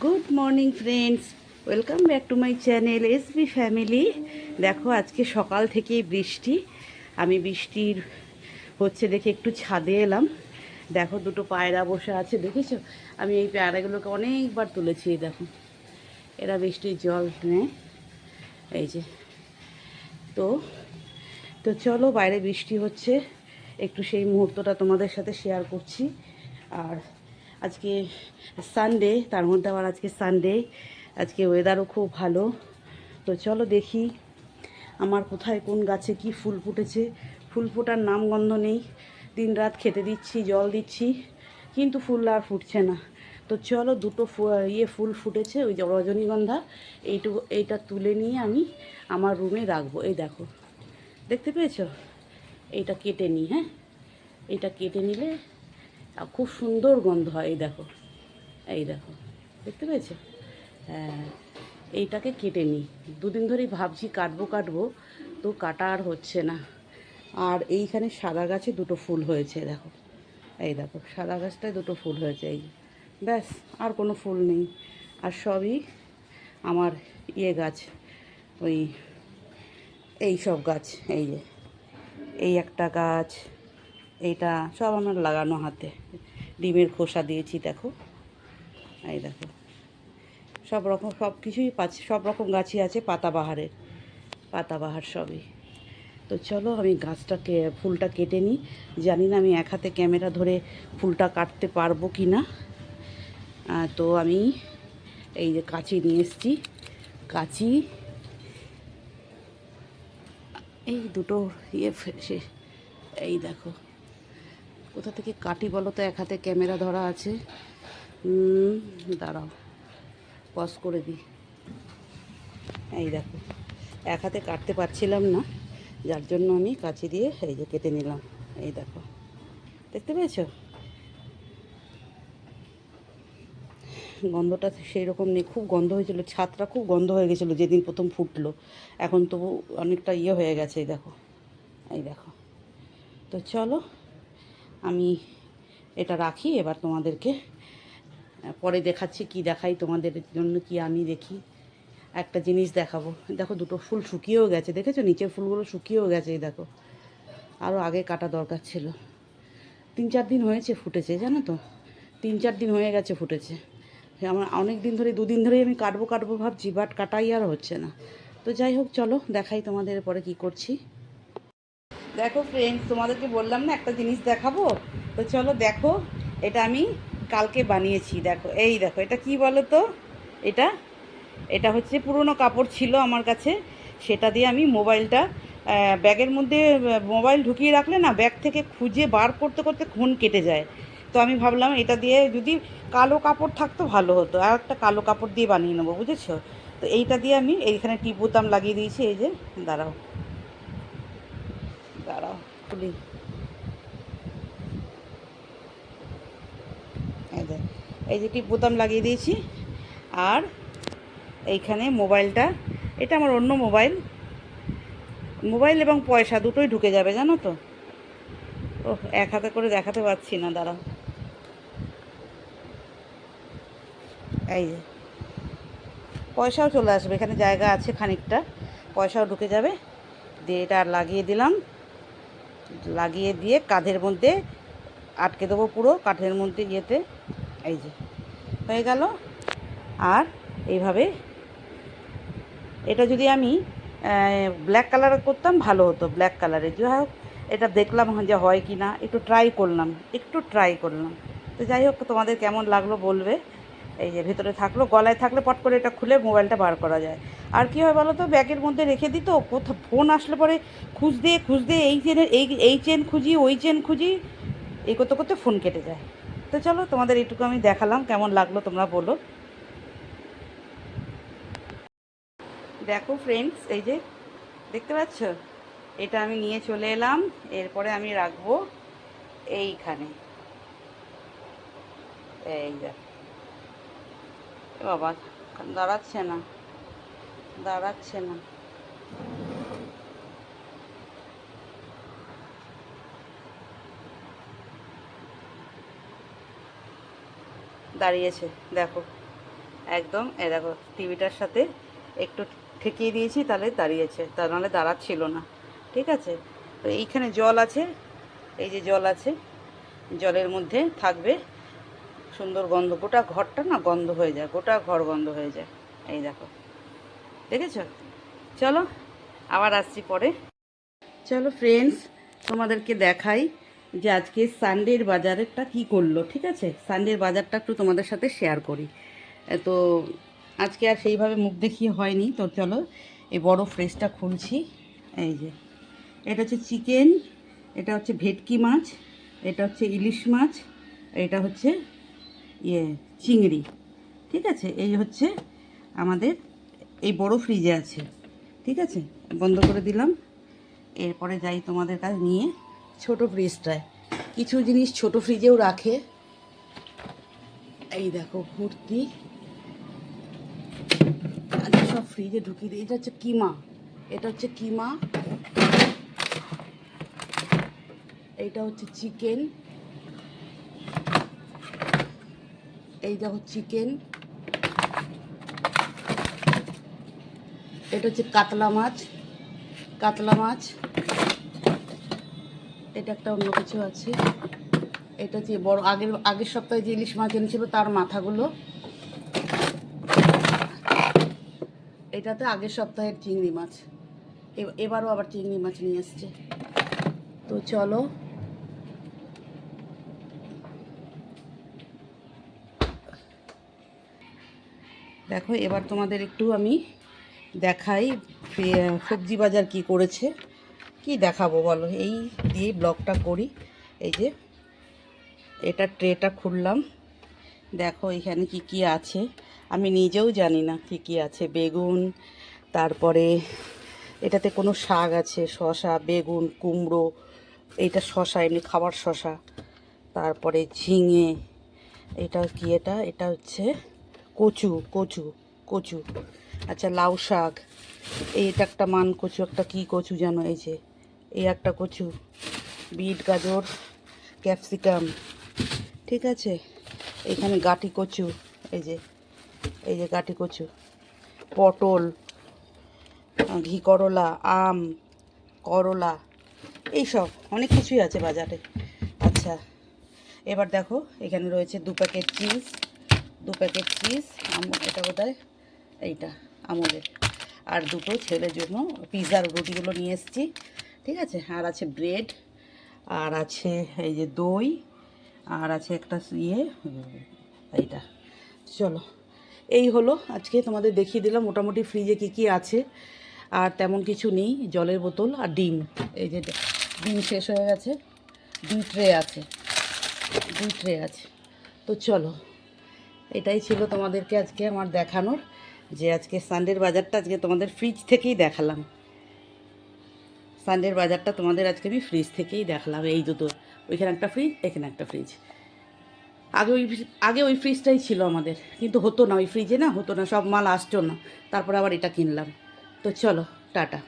Good morning friends welcome back to my channel S B family দেখো, আজকে সকাল থেকেই বৃষ্টি। আমি বৃষ্টির হচ্ছে দেখে একটু ছাদে এলাম। দেখো, দুটো পায়রা বসে আছে, দেখেছ? আমি এই পায়রাগুলোকে অনেকবার তুলেছি দেখো। এরা বৃষ্টির জল নেয়। এই যে। তো তো চলো, বাইরে বৃষ্টি হচ্ছে। একটু সেই মুহূর্তটা তোমাদের সাথে শেয়ার করছি। আর আজকে সানডে তার মধ্যে আবার আজকে সানডে আজকে ওয়েদারও খুব ভালো। তো চলো দেখি আমার কোথায় কোন গাছে কি ফুল ফুটেছে। ফুল ফোটার নাম গন্ধ নেই। দিন রাত খেতে দিচ্ছি, জল দিচ্ছি, কিন্তু ফুল আর ফুটছে না। তো চলো দুটো ইয়ে ফুল ফুটেছে, ওই রজনীগন্ধা। এইটুকু এইটা তুলে নিয়ে আমি আমার রুমে রাখব। এই দেখো। দেখতে পেয়েছ? এইটা কেটে নিই হ্যাঁ? এইটা কেটে নিলে আহ, খুব সুন্দর গন্ধ হয় এই দেখো। এই দেখো দেখতে পেয়েছ? হ্যাঁ এইটাকে কেটে নিই। দুদিন ধরেই ভাবছি কাটবো কাটবো তো কাটা আর হচ্ছে না। আর এইখানে সাদা গাছে দুটো ফুল হয়েছে দেখো। এই দেখো সাদা গাছটায় দুটো ফুল হয়েছে এই ব্যাস আর কোনো ফুল নেই। আর সবই আমার ইয়ে গাছ ওই এই সব গাছ এই যে। এই একটা গাছ এইটা সব আমার লাগানো হাতে। ডিমের খোসা দিয়েছি, দেখো। এই দেখো। সব রকম, সব কিছুই পাচ্ছি, সব রকম গাছই আছে পাতাবাহারের পাতাবাহার সবই। তো চলো আমি গাছটাকে, ফুলটা কেটে নিই। জানি না আমি এক হাতে ক্যামেরা ধরে ফুলটা কাটতে পারব কি না। তো আমি এই যে কাঁচি নিয়ে এসেছি। কাঁচি। এই দুটো ইয়ে এই দেখো। কোথা থেকে কাটি বলো তো, এক হাতে ক্যামেরা ধরা আছে। দাঁড়াও পজ করে দিই। এই দেখো, এক হাতে কাটতে পারছিলাম না, যার জন্য আমি কাঁচি দিয়ে এই যে কেটে নিলাম। এই দেখো, দেখতে পেয়েছ? গন্ধটা সেই রকম নেই, খুব গন্ধ হয়েছিল ছাদটা খুব গন্ধ হয়ে গেছিল যেদিন প্রথম ফুটলো। এখন তবু অনেকটা ইয়ে হয়ে গেছে, এই দেখো এই দেখো। তো চলো আমি এটা রাখি, এবার তোমাদেরকে পরে দেখাচ্ছি কি দেখাই, তোমাদের জন্য কি আমি দেখি। একটা জিনিস দেখাবো। দেখো দুটো ফুল শুকিয়েও গেছে, দেখেছ? নিচের ফুলগুলো শুকিয়েও গেছে দেখো। আরও আগে কাটা দরকার ছিল। তিন চার দিন হয়েছে ফুটেছে, জানো তো? তিন চার দিন হয়ে গেছে ফুটেছে। আমার অনেক দিন ধরে দুদিন ধরেই আমি কাটবো কাটবো ভাবছি বাট কাটাই আর হচ্ছে না। তো যাই হোক, চলো, দেখাই তোমাদের পরে কি করছি। দেখো ফ্রেন্ডস তোমাদেরকে বললাম না একটা জিনিস দেখাবো? তো চলো দেখো, এটা আমি কালকে বানিয়েছি, দেখো। এই দেখো, এটা কি বলো তো এটা এটা হচ্ছে পুরনো কাপড় ছিল আমার কাছে। সেটা দিয়ে আমি মোবাইলটা ব্যাগের মধ্যে মোবাইল ঢুকিয়ে রাখলে না, ব্যাগ থেকে খুঁজে বার করতে করতে খুন কেটে যায়। তো আমি ভাবলাম এটা দিয়ে যদি কালো কাপড় থাকতো ভালো হতো। আর একটা কালো কাপড় দিয়ে বানিয়ে নেব, বুঝেছ? তো এইটা দিয়ে আমি এইখানে টিপ বোতাম লাগিয়ে দিয়েছি, এই যে, দাঁড়াও। দাঁড়াও, খুলি। এই যে টিপ বোতাম লাগিয়ে দিয়েছি, আর এইখানে মোবাইলটা, এটা আমার অন্য মোবাইল। মোবাইল এবং পয়সা দুটোই ঢুকে যাবে, জানো তো? ও এক হাতে করে দেখাতে পারছি না, দাঁড়াও। এই যে, পয়সাও চলে আসবে, এখানে জায়গা আছে খানিকটা, পয়সাও ঢুকে যাবে। দিয়ে এটা আর লাগিয়ে দিলাম। লাগিয়ে দিয়ে কাঁধের মধ্যে আটকে দেবো পুরো কাঠের মধ্যে ইয়েতে। এই যে, হয়ে গেল। আর এইভাবে এটা যদি আমি ব্ল্যাক কালার করতাম, ভালো হতো ব্ল্যাক কালারে যাই হোক, এটা দেখলাম যে হয় কি না, একটু ট্রাই করলাম, একটু ট্রাই করলাম। তো যাই হোক, তোমাদের কেমন লাগল বলবে? এই যে, ভেতরে থাকল, গলায় থাকলে পট করে এটা খুলে মোবাইলটা বার করা যায়। আর কী হয় বলো তো ব্যাগের মধ্যে রেখে দিত, কোথাও ফোন আসলে পরে খুঁজতে খুঁজতে এই চেনের এই এই চেন খুঁজি, ওই চেন খুঁজি, এই করতে করতে ফোন কেটে যায়। তো চলো, তোমাদের এইটুকু আমি দেখালাম, কেমন লাগল তোমরা বলো। দেখো ফ্রেন্ডস এই যে, দেখতে পাচ্ছ? এটা আমি নিয়ে চলে এলাম, এরপরে আমি রাখব এইখানে। এই দেখ বাবা, দাঁড়াচ্ছে না। দাঁড়াচ্ছে না। দাঁড়িয়েছে, দেখো। একদম, এ দেখো, টিভিটার সাথে একটু ঠেকিয়ে দিয়েছি, তাহলে দাঁড়িয়েছে। তা নাহলে দাঁড়াচ্ছিল না, ঠিক আছে? তো এইখানে জল আছে, এই যে জল আছে, জলের মধ্যে থাকবে সুন্দর গন্ধ। গোটা ঘরটা না গন্ধ হয়ে যায়, গোটা ঘর গন্ধ হয়ে যায়। এই দেখো। দেখেছ? চলো, আবার আসছি পরে। চলো ফ্রেন্ডস তোমাদেরকে দেখাই যে আজকে সানডের বাজারেরটা কি করল, ঠিক আছে? সানডের বাজারটা একটু তোমাদের সাথে শেয়ার করি। তো আজকে আর সেইভাবে মুখ দেখিয়ে হয়নি, তো চলো এই বড় ফ্রেশটা খুলছি। এই যে, এটা হচ্ছে চিকেন এটা হচ্ছে ভেটকি মাছ, এটা হচ্ছে ইলিশ মাছ, এটা হচ্ছে ইয়ে চিংড়ি, ঠিক আছে? এই হচ্ছে আমাদের এই বড় ফ্রিজে আছে, ঠিক আছে? বন্ধ করে দিলাম। এরপরে যাই তোমাদের কাছে নিয়ে। ছোট ফ্রিজটায় কিছু জিনিস ছোট ফ্রিজেও রাখে। এই দেখো, ভর্তি। আজকে সব ফ্রিজে ঢুকিয়ে দিই। এটা হচ্ছে কিমা। এটা হচ্ছে কিমা। এইটা হচ্ছে চিকেন এই হচ্ছে চিকেন এটা হচ্ছে কাতলা মাছ কাতলা মাছ। এটা একটা অন্য কিছু আছে। এটা হচ্ছে বড়, আগের আগের সপ্তাহে যে ইলিশ মাছ এনেছিল তার মাথাগুলো। এটাতে আগের সপ্তাহের চিংড়ি মাছ। এবারও আবার চিংড়ি মাছ নিয়ে এসছে। তো চলো। দেখো, এবার তোমাদের একটু আমি দেখাই সবজি বাজার কি করেছে, কি দেখাবো বলো? এই দিয়ে ব্লগটা করি। এই যে, এটা ট্রেটা খুললাম। দেখো এখানে কি কি আছে। আমি নিজেও জানি না কি কি আছে। বেগুন, তারপরে এটাতে কোনো শাক আছে শশা বেগুন, কুমড়ো এটা শশা এমনি খাবার শশা তারপরে ঝিঙে, এটা কি এটা? এটা হচ্ছে কচু কচু কচু। আচ্ছা লাউ শাক। এই এটা একটা মান কচু, একটা কি কচু জানো এই যে? এই একটা কচু। বিট, গাজর, ক্যাপসিকাম। ঠিক আছে? এখানে গাটি কচু, এই যে এই যে গাটি কচু। পটল, ঘি, করলা, আম, করলা এইসব অনেক কিছুই আছে বাজারে। আচ্ছা এবার দেখো, এখানে রয়েছে দু প্যাকেট চিজ। দু প্যাকেট চিজ এটা বোধহয় এইটা। আমলের। আর দুটো ছেলের জন্য পিৎজার রুটিগুলো নিয়ে এসেছি, ঠিক আছে? আর আছে ব্রেড, আর আছে এই যে দই, আর আছে একটা ইয়ে এইটা। চলো, এই হলো আজকে তোমাদের দেখিয়ে দিলাম মোটামুটি ফ্রিজে কি কি আছে। আর তেমন কিছু নেই, জলের বোতল আর ডিম। এই যে ডিম শেষ হয়ে গেছে, দুই ট্রে আছে, দুই ট্রে আছে। তো চলো, এটাই ছিল তোমাদেরকে আজকে আমার দেখানোর। যে আজকে সানডের বাজারটা আজকে তোমাদের ফ্রিজ থেকেই দেখালাম। সানডের বাজারটা তোমাদের আজকে আমি ফ্রিজ থেকেই দেখালাম। এই দুটো ওইখানে একটা ফ্রিজ এখানে একটা ফ্রিজ আগে ওই আগে ওই ফ্রিজটাই ছিল আমাদের, কিন্তু হতো না। ওই ফ্রিজে না হতো না, সব মাল আসতো না। তারপরে আবার এটা কিনলাম। তো চলো, টাটা।